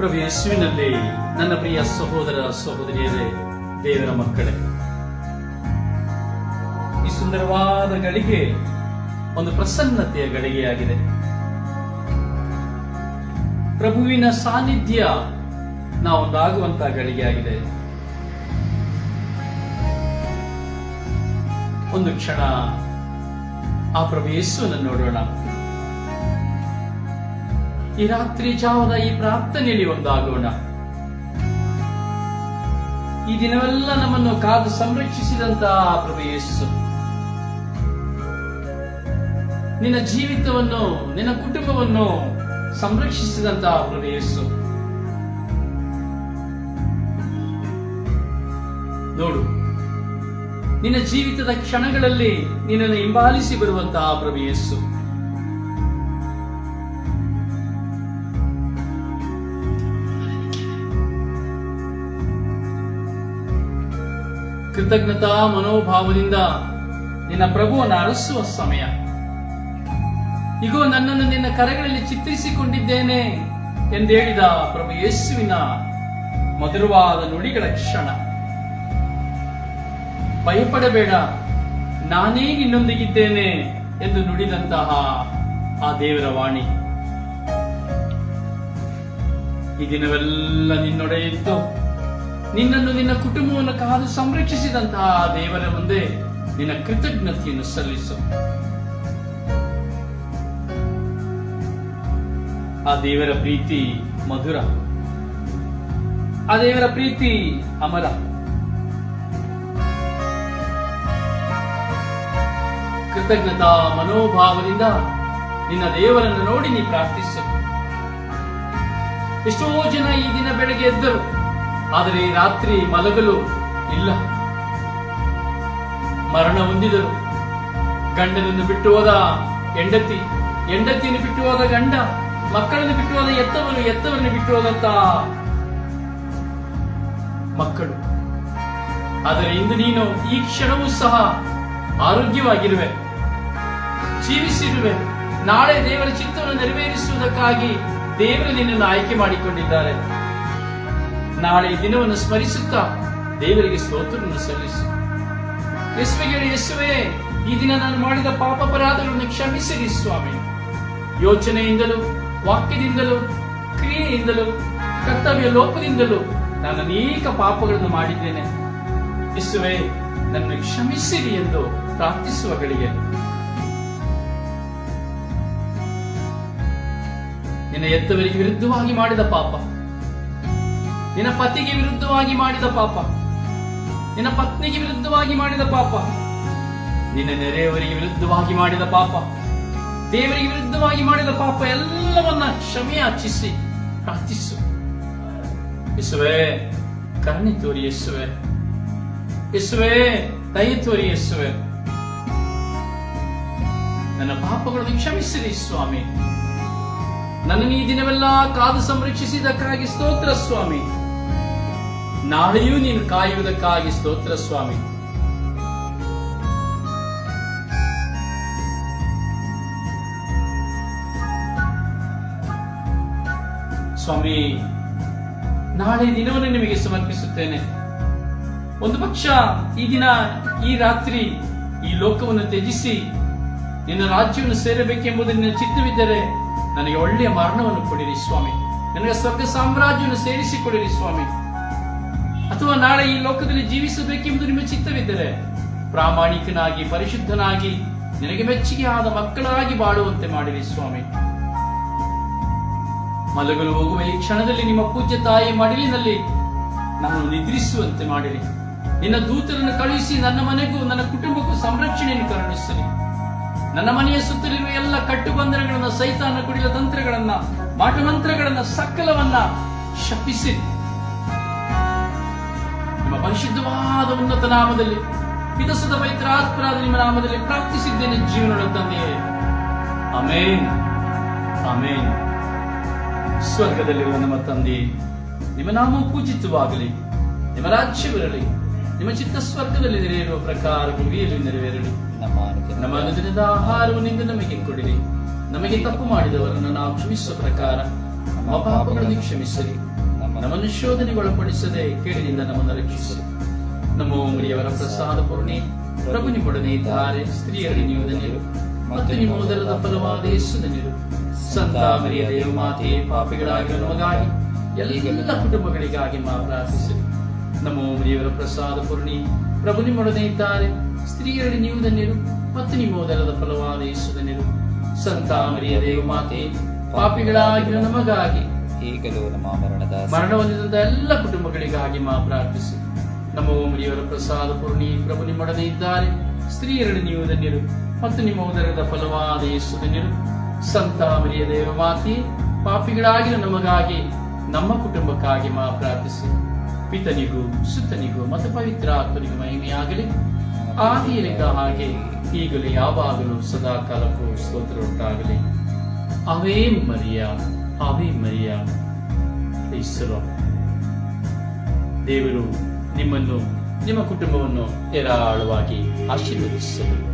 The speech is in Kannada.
ಪ್ರಭು ಯೇಸುವಿನಲ್ಲಿ ನನ್ನ ಪ್ರಿಯ ಸಹೋದರ ಸಹೋದರಿಯರೇ, ದೇವರ ಮಕ್ಕಳೇ. ಈ ಸುಂದರವಾದ ಗಳಿಗೆ ಒಂದು ಪ್ರಸನ್ನತೆಯ ಗಳಿಗೆಯಾಗಿದೆ. ಪ್ರಭುವಿನ ಸಾನ್ನಿಧ್ಯ ನಾವೊಂದಾಗುವಂತಹ ಗಳಿಗೆಯಾಗಿದೆ. ಒಂದು ಕ್ಷಣ ಆ ಪ್ರಭು ಯೇಸುವನ್ನು ನೋಡೋಣ. ಈ ರಾತ್ರಿ ಜಾವದ ಈ ಪ್ರಾರ್ಥನೆಯಲ್ಲಿ ಒಂದಾಗೋಣ. ಈ ದಿನವೆಲ್ಲ ನಮ್ಮನ್ನು ಕಾದು ಸಂರಕ್ಷಿಸಿದಂತಹ ಪ್ರಭು ಯೇಸು ನಿನ್ನ ಜೀವಿತವನ್ನು, ನಿನ್ನ ಕುಟುಂಬವನ್ನು ಸಂರಕ್ಷಿಸಿದಂತಹ ಪ್ರಭು ಯೇಸು. ನೋಡು, ನಿನ್ನ ಜೀವಿತದ ಕ್ಷಣಗಳಲ್ಲಿ ನಿನ್ನನ್ನು ಹಿಂಬಾಲಿಸಿ ಬರುವಂತಹ ಪ್ರಭು ಯೇಸು. ಕೃತಜ್ಞತಾ ಮನೋಭಾವದಿಂದ ನಿನ್ನ ಪ್ರಭುವನ್ನು ಅರಸುವ ಸಮಯ. ಇಗೋ, ನನ್ನನ್ನು ನಿನ್ನ ಕರೆಗಳಲ್ಲಿ ಚಿತ್ರಿಸಿಕೊಂಡಿದ್ದೇನೆ ಎಂದು ಹೇಳಿದ ಪ್ರಭು ಯೇಸುವಿನ ಮಧುರವಾದ ನುಡಿಗಳ ಕ್ಷಣ. ಭಯಪಡಬೇಡ, ನಾನೇ ನಿನ್ನೊಂದಿಗಿದ್ದೇನೆ ಎಂದು ನುಡಿದಂತಹ ಆ ದೇವರ ವಾಣಿ. ಈ ದಿನವೆಲ್ಲ ನಿನ್ನೊಡೆಯಿತ್ತು ನಿನ್ನನ್ನು ನಿನ್ನ ಕುಟುಂಬವನ್ನು ಕಾದು ಸಂರಕ್ಷಿಸಿದಂತಹ ದೇವರ ಮುಂದೆ ನಿನ್ನ ಕೃತಜ್ಞತೆಯನ್ನು ಸಲ್ಲಿಸು. ಆ ದೇವರ ಪ್ರೀತಿ ಮಧುರ. ಆ ದೇವರ ಪ್ರೀತಿ ಅಮರ. ಕೃತಜ್ಞತಾ ಮನೋಭಾವದಿಂದ ನಿನ್ನ ದೇವರನ್ನು ನೋಡಿ ನೀ ಪ್ರಾರ್ಥಿಸು. ಎಷ್ಟೋ ಜನ ಈ ದಿನ ಬೆಳಗ್ಗೆ ಎದ್ದರು. ಆದರೆ ರಾತ್ರಿ ಮಲಗಲು ಇಲ್ಲ. ಮರಣ ಹೊಂದಿದರು. ಗಂಡನನ್ನು ಬಿಟ್ಟು ಹೋದ ಹೆಂಡತಿ, ಹೆಂಡತಿಯನ್ನು ಬಿಟ್ಟು ಹೋದ ಗಂಡ, ಮಕ್ಕಳನ್ನು ಬಿಟ್ಟು ಹೋದ ಎತ್ತವನ್ನು ಎತ್ತವನ್ನು ಬಿಟ್ಟು ಹೋದಂತ ಮಕ್ಕಳು. ಆದರೆ ಇಂದು ನೀನು ಈ ಕ್ಷಣವೂ ಸಹ ಆರೋಗ್ಯವಾಗಿರುವೆ. ಜೀವಿಸಿರುವೆ. ನಾಳೆ ದೇವರ ಚಿತ್ತವನ್ನು ನೆರವೇರಿಸುವುದಕ್ಕಾಗಿ ದೇವರು ನಿನ್ನನ್ನು ಆಯ್ಕೆ ಮಾಡಿಕೊಂಡಿದ್ದಾರೆ. ನಾಳೆ ದಿನವನ್ನು ಸ್ಮರಿಸುತ್ತಾ ದೇವರಿಗೆ ಸ್ತೋತ್ರವನ್ನು ಸಲ್ಲಿಸು. ಯೇಸುವಿಗೆ ಯೇಸುವೇ, ಈ ದಿನ ನಾನು ಮಾಡಿದ ಪಾಪ ಅಪರಾಧಗಳನ್ನು ಕ್ಷಮಿಸಿರಿ ಸ್ವಾಮಿ. ಯೋಚನೆಯಿಂದಲೂ, ವಾಕ್ಯದಿಂದಲೂ, ಕ್ರಿಯೆಯಿಂದಲೂ, ಕರ್ತವ್ಯ ಲೋಪದಿಂದಲೂ ನಾನು ಅನೇಕ ಪಾಪಗಳನ್ನು ಮಾಡಿದ್ದೇನೆ. ಯೇಸುವೇ ನನ್ನ ಕ್ಷಮಿಸಿರಿ ಎಂದು ಪ್ರಾರ್ಥಿಸುವ ಗಳಿಗೆ. ನಿನ್ನ ಎತ್ತವರಿಗೆ ವಿರುದ್ಧವಾಗಿ ಮಾಡಿದ ಪಾಪ ನಿನ್ನ ಪತಿಗೆ ವಿರುದ್ಧವಾಗಿ ಮಾಡಿದ ಪಾಪ. ನಿನ್ನ ಪತ್ನಿಗೆ ವಿರುದ್ಧವಾಗಿ ಮಾಡಿದ ಪಾಪ. ನಿನ್ನ ನೆರೆಯವರಿಗೆ ವಿರುದ್ಧವಾಗಿ ಮಾಡಿದ ಪಾಪ. ದೇವರಿಗೆ ವಿರುದ್ಧವಾಗಿ ಮಾಡಿದ ಪಾಪ ಎಲ್ಲವನ್ನ ಕ್ಷಮೆಯಾಚಿಸಿ ಪ್ರಾರ್ಥಿಸು. ಯೇಸುವೆ, ಕರುಣೆ ತೋರಿ ಯೇಸುವೆ. ಯೇಸುವೆ, ದಯ ತೋರಿ ಯೇಸುವೆ. ನನ್ನ ಪಾಪಗಳನ್ನು ಕ್ಷಮಿಸಿರಿ ಸ್ವಾಮಿ. ನನ್ನ ಈ ದಿನವೆಲ್ಲ ಕಾದು ಸಂರಕ್ಷಿಸಿದಕ್ಕಾಗಿ ಸ್ತೋತ್ರ ಸ್ವಾಮಿ. ನಾಳೆಯೂ ನೀನು ಕಾಯುವುದಕ್ಕಾಗಿ ಸ್ತೋತ್ರ, ಸ್ವಾಮಿ. ಸ್ವಾಮಿ, ನಾಳೆ ದಿನವನ್ನು ನಿಮಗೆ ಸಮರ್ಪಿಸುತ್ತೇನೆ. ಒಂದು ಪಕ್ಷ ಈ ದಿನ, ಈ ರಾತ್ರಿ ಈ ಲೋಕವನ್ನು ತ್ಯಜಿಸಿ ನಿನ್ನ ರಾಜ್ಯವನ್ನು ಸೇರಬೇಕೆಂಬುದು ನಿನ್ನ ಚಿತ್ತವಿದ್ದರೆ ನನಗೆ ಒಳ್ಳೆಯ ಮರಣವನ್ನು ಕೊಡಿರಿ, ಸ್ವಾಮಿ. ನನಗೆ ಸ್ವರ್ಗ ಸಾಮ್ರಾಜ್ಯವನ್ನು ಸೇರಿಸಿಕೊಡಿರಿ, ಸ್ವಾಮಿ. ಅಥವಾ ನಾಳೆ ಈ ಲೋಕದಲ್ಲಿ ಜೀವಿಸಬೇಕೆಂಬುದು ನಿಮ್ಮ ಚಿತ್ತವಿದ್ದರೆ ಪ್ರಾಮಾಣಿಕನಾಗಿ, ಪರಿಶುದ್ಧನಾಗಿ, ನಿನಗೆ ಮೆಚ್ಚುಗೆ ಆದ ಮಕ್ಕಳಾಗಿ ಬಾಳುವಂತೆ ಮಾಡಿರಿ ಸ್ವಾಮಿ. ಮಲಗಲು ಹೋಗುವ ಈ ಕ್ಷಣದಲ್ಲಿ ನಿಮ್ಮ ಪೂಜ್ಯ ತಾಯಿ ಮಡಿಲಿನಲ್ಲಿ ನಾನು ನಿದ್ರಿಸುವಂತೆ ಮಾಡಿರಿ. ನಿನ್ನ ದೂತರನ್ನು ಕಳುಹಿಸಿ ನನ್ನ ಮನೆಗೂ, ನನ್ನ ಕುಟುಂಬಕ್ಕೂ ಸಂರಕ್ಷಣೆಯನ್ನು ಕರುಣಿಸಲಿ ನನ್ನ ಮನೆಯ ಸುತ್ತಲಿರುವ ಎಲ್ಲ ಕಟ್ಟುಬಂಧನಗಳನ್ನ ಸೈತಾನ ಕುಡಿದ ತಂತ್ರಗಳನ್ನ, ಮಾಟಮಂತ್ರಗಳನ್ನ ಸಕಲವನ್ನ ಶಪಿಸಿರಿ. ನಿಮ್ಮ ಪರಿಶುದ್ಧವಾದ ಉನ್ನತ ನಾಮದಲ್ಲಿ ಪಿತಸದ ಪೈತ್ರಾತ್ಮರಾದ ನಿಮ್ಮ ನಾಮದಲ್ಲಿ ಪ್ರಾರ್ಥಿಸಿದ್ದೇನೆ ಜೀವನದ ತಂದೆಯೇ. ಅಮೇನ್ ಅಮೇನ್ ಸ್ವರ್ಗದಲ್ಲಿರುವ ನಮ್ಮ ತಂದೆ ನಿಮ್ಮ ನಾಮ ಪೂಜಿತವಾಗಲಿ ನಿಮ್ಮ ರಾಜ್ಯವಿರಲಿ ನಿಮ್ಮ ಚಿತ್ತ ಸ್ವರ್ಗದಲ್ಲಿ ನೆರೆಯಿರುವ ಪ್ರಕಾರ ಭೂಮಿಯಲ್ಲಿ ನೆರವೇರಲಿ. ನಮ್ಮ ಅನುದಿನದ ಆಹಾರವನ್ನು ನಮಗೆ ಕೊಡಿರಿ. ನಮಗೆ ತಪ್ಪು ಮಾಡಿದವರನ್ನು ನಾವು ಕ್ಷಮಿಸುವ ಪ್ರಕಾರ ನಮ್ಮ ಪಾಪಗಳನ್ನು ಕ್ಷಮಿಸಲಿ. ನಮ್ಮನ್ನು ಶೋಧನೆಗೊಳಪಡಿಸದೆ ಕೇಳಿನಿಂದ ನಮ್ಮನ್ನು ರಕ್ಷಿಸಲಿ ನಮ್ಮ ಮುಡಿಯವರ ಪ್ರಸಾದ ಪೂರ್ಣಿ ಪ್ರಭು ಸ್ತ್ರೀಯರಲ್ಲಿ ನೀವು ಧನ್ಯರು ಮತ್ತು ನಿಮ್ಮ ಉದರದ ಫಲವಾದ ಯೇಸು ಸಂತ ಮರಿಯ ದೇವಮಾತೆ ಪಾಪಿಗಳಾಗಿರುವ ನಮಗಾಗಿ ಎಲ್ಲ ಕುಟುಂಬಗಳಿಗಾಗಿ ಮಾ ಪ್ರಾರ್ಥಿಸಲಿ ನಮ್ಮ ಮರಿಯವರ ಪ್ರಸಾದ ಪೂರ್ಣಿ ಪ್ರಭು ನಿಮ್ಮೊಡನೆ ಇದ್ದಾರೆ. ಸ್ತ್ರೀಯರಿ ನೀವು ಮತ್ತು ನಿಮ್ಮ ಉದರದ ಫಲವಾದ ಯೇಸು ಸಂತ ಮರಿಯ ದೇವಮಾತೆ ಪಾಪಿಗಳಾಗಿರುವ ನಮಗಾಗಿ ಈಗಲೂ ನಮ್ಮ ಮರಣದ ಮರಣ ಹೊಂದಿದಂತ ಎಲ್ಲ ಕುಟುಂಬಗಳಿಗಾಗಿ ಮಾ ಪ್ರಾರ್ಥಿಸಿ. ನಮ್ಮ ಓಮರಿಯವರ ಪ್ರಸಾದ ಪೂರ್ಣಿ ಪ್ರಭು ನಿಮ್ಮೊಡನೆ ಇದ್ದಾರೆ. ಸ್ತ್ರೀಯರಲ್ಲಿ ನೀವು ಧನ್ಯರು ಮತ್ತು ನಿಮ್ಮ ಉದರದ ಫಲವಾದ ಯೇಸು ಧನ್ಯರು. ಸಂತ ಮರಿಯ ದೇವ ಮಾತಿ ಪಾಪಿಗಳಾಗಿರೋ ನಮಗಾಗಿ ನಮ್ಮ ಕುಟುಂಬಕ್ಕಾಗಿ ಮಾ ಪ್ರಾರ್ಥಿಸಿ. ಪಿತನಿಗೂ ಸುತ್ತನಿಗೂ ಮತ್ತು ಪವಿತ್ರ ಆತ್ಮನಿಗೂ ಮಹಿಮೆಯಾಗಲಿ. ಆದಿಯಲ್ಲಿದ್ದ ಹಾಗೆ ಈಗಲೂ ಯಾವಾಗಲೂ ಸದಾ ಕಾಲಕ್ಕೂ ಸ್ತೋತ್ರ ಉಂಟಾಗಲಿ ಅವೇ ಮರಿಯ. ಅವೇ ಮರಿಯ ಕ್ರೈಸ್ತರು ದೇವರು ನಿಮ್ಮನ್ನು ನಿಮ್ಮ ಕುಟುಂಬವನ್ನು ಹೇರಾಳವಾಗಿ ಆಶೀರ್ವದಿಸಲು.